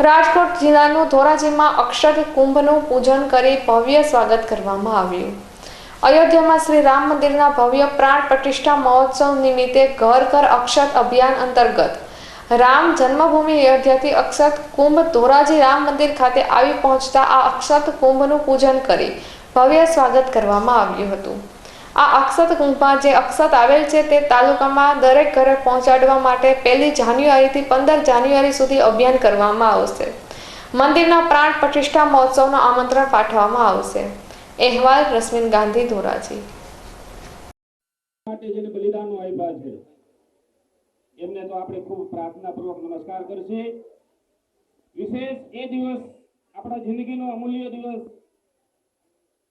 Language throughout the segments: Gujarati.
રાજકોટ જિલ્લાનું ધોરાજીમાં અક્ષત કુંભનું પૂજન કરી ભવ્ય સ્વાગત કરવામાં આવ્યું. અયોધ્યામાં શ્રી રામ મંદિરના ભવ્ય પ્રાણ પ્રતિષ્ઠા મહોત્સવ નિમિત્તે ઘર ઘર અક્ષત અભિયાન અંતર્ગત રામ જન્મભૂમિ અયોધ્યાથી અક્ષત કુંભ ધોરાજી રામ મંદિર ખાતે આવી પહોંચતા આ અક્ષત કુંભનું પૂજન કરી ભવ્ય સ્વાગત કરવામાં આવ્યું હતું. આ અક્ષત કુંભમાં જે અક્ષત આવેલ છે તે તાલુકામાં દરેક ઘરે પહોંચાડવા માટે પહેલી જાન્યુઆરીથી પંદર જાન્યુઆરી સુધી અભિયાન કરવામાં આવશે. મંદિરના પ્રાણ પ્રતિષ્ઠા મહોત્સવનું આમંત્રણ પાઠવવામાં આવશે. અહેવાલ રશ્મિન ગાંધી, ધોરાજી. માટે જેને બલિદાનો આપ્યા છે, એમને તો આપણે ખૂબ પ્રાર્થનાપૂર્વક નમસ્કાર કરશે. વિશેષ એ દિવસ આપણા જિંદગીનો અમૂલ્ય દિવસ.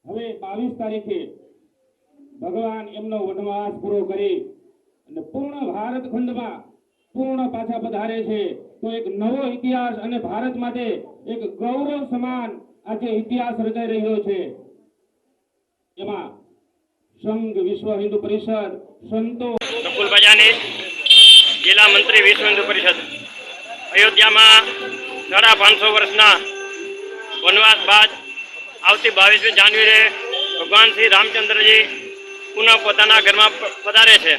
હવે બાવીસ તારીખે ભગવાન એમનો વનવાસ પૂરો કરી અને પૂર્ણ ભારત ખંડમાં પૂર્ણ પાછા પધારે છે. તો એક નવો ઇતિહાસ અને ભારત માટે એક ગૌરવ સમાન આજે ઇતિહાસ રચાઈ રહ્યો છે. એમાં સંઘ વિશ્વ હિન્દુ પરિષદ, સંતો નકુલ બજાની જિલ્લા મંત્રી વિશ્વ હિન્દુ પરિષદ. અયોધ્યામાં સાડા પાંચસો વર્ષના વનવાસ બાદ આવતી બાવીસમી જાન્યુઆરીએ ભગવાન શ્રી રામચંદ્રજી પુનઃ પોતાના ઘરમાં પધારે છે.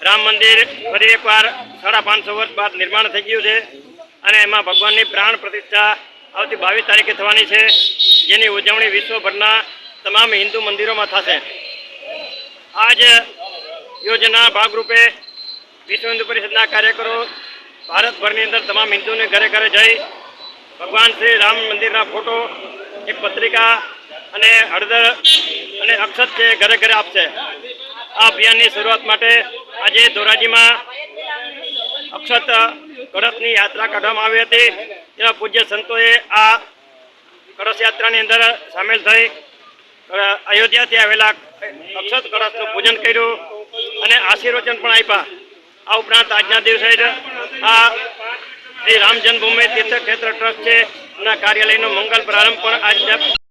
રામ મંદિર ફરી એકવાર સાડા પાંચસો વર્ષ બાદ નિર્માણ થઈ ગયું છે અને એમાં ભગવાનની પ્રાણ પ્રતિષ્ઠા આવતી બાવીસ તારીખે થવાની છે, જેની ઉજવણી વિશ્વભરના તમામ હિન્દુ મંદિરોમાં થશે. આજ યોજના ભાગરૂપે વિશ્વ હિન્દુ પરિષદના કાર્યકરો ભારતભરની અંદર તમામ હિન્દુને ઘરે ઘરે જઈ ભગવાન શ્રી રામ મંદિરના ફોટો, એક પત્રિકા અને હળદર અને અક્ષત છે ઘરે ઘરે આપશે. આ અભિયાનની શરૂઆત માટે આજે ધોરાજીમાં અક્ષત કળશની યાત્રા કાઢવામાં આવી હતી. તેમાં પૂજ્ય સંતોએ આ કળશ યાત્રાની અંદર સામેલ થઈ અયોધ્યાથી આવેલા અક્ષત કળશનું પૂજન કર્યું અને આશીર્વચન પણ આપ્યા. આ ઉપરાંત આજના દિવસે આ શ્રી રામ જન્મભૂમિ તીર્થ ક્ષેત્ર ટ્રસ્ટ છે એના કાર્યાલયનો મંગલ પ્રારંભ પણ આજના